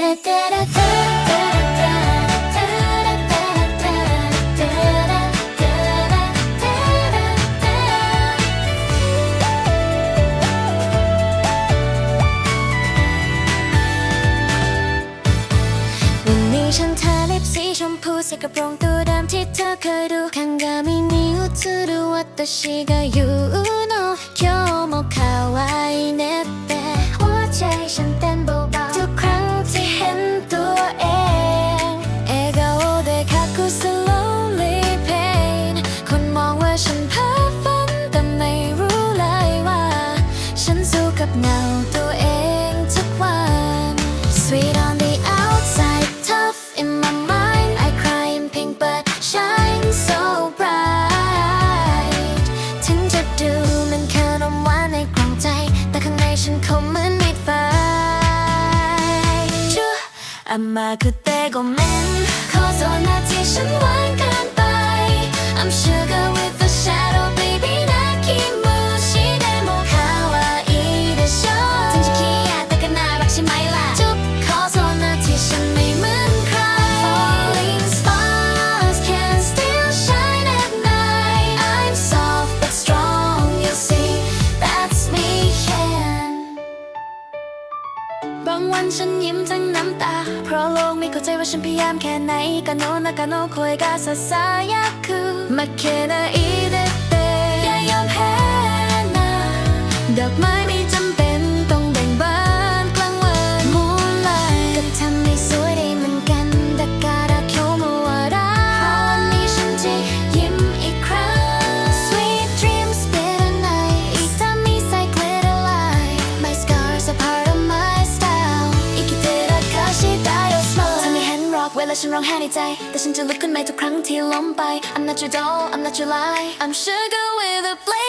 วันนี้ฉันทาเล็บสีชมพูใส่กระโปรงตัวดำที่เธอเคยดูคังกามินิอุตสึรุวัตชิกายู ฉันสู้กับเงาตัวเองทุกวัน Sweet on the outside tough in my mind I cry in pink but shine so bright ถึงจะดูเหมันขนมหวานในกล่องใจ แต่ข้างในฉันคงเหมือนมิดไฟจูอามาคือเตโกเมนขอโทษนะที่ฉันหวานเกินไป I'm sugar with บางวันฉันยิ้มทั้งน้ำตา เพราะโลกไม่เข้าใจว่าฉันพยายามแค่ไหนกาโนนากาโนคอยกาซาซายาคือมาเคนาอีเด น rock เวลาฉันร้องไห้ในใจ แต่ฉันจะลุกขึ้นใหม่ทุกครั้งที่ล้มไป I'm not your doll I'm not your lie I'm sugar with a blade